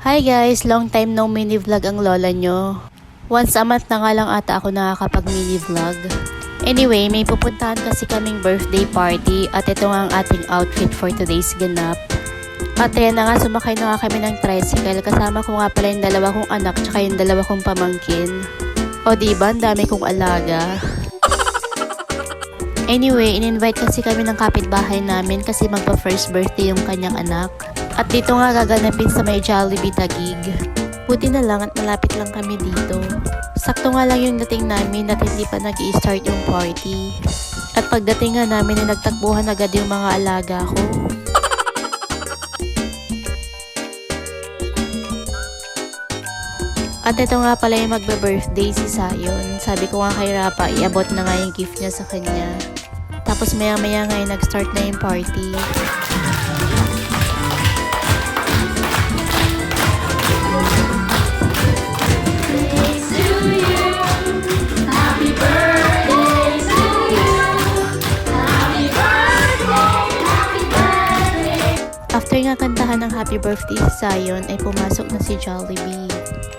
Hi guys, long time no mini vlog ang lola nyo. Once a month na nga lang ata ako nakakapag mini vlog. Anyway, may pupuntahan kasi kaming birthday party at ito nga ang ating outfit for today's ganap. At ayan na nga, sumakay na nga kami ng tricycle. Kasama ko nga pala yung dalawa kong anak tsaka yung dalawa kong pamangkin. O diba, ang dami kong alaga. Anyway, in-invite kasi kami ng kapitbahay namin kasi magpa first birthday yung kanyang anak. At dito nga gaganapin sa may Jollibee Tagig. Buti na lang at malapit lang kami dito. Sakto nga lang yung dating namin at hindi pa nag start yung party. At pagdating nga namin ay nagtakbuhan agad yung mga alaga ko. At ito nga pala yung magbe-birthday si Sayon. Sabi ko nga kay Rapa, iabot na nga yung gift niya sa kanya. Tapos maya maya nga yung nag-start na yung party. After nga kantahan ng happy birthday si Zion ay pumasok na si Jollibee.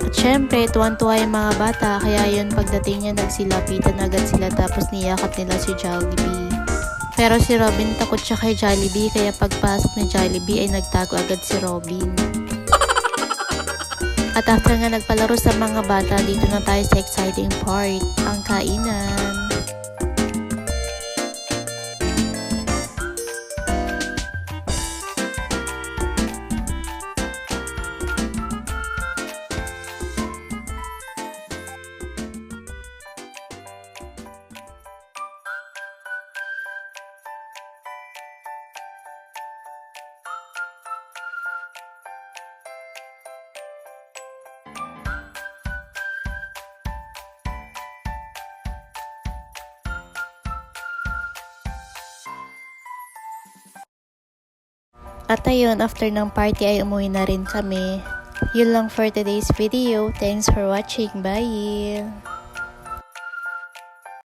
At syempre, tuwan-tuwa yung mga bata kaya yun pagdating niya nagsilapitan agad sila tapos niyakap nila si Jollibee. Pero si Robin takot siya kay Jollibee kaya pagpasok ni Jollibee ay nagtago agad si Robin. At after nga nagpalaro sa mga bata, dito na tayo sa exciting part, ang kainan. At ayun, after ng party ay umuwi na rin kami. Yun lang for today's video. Thanks for watching. Bye!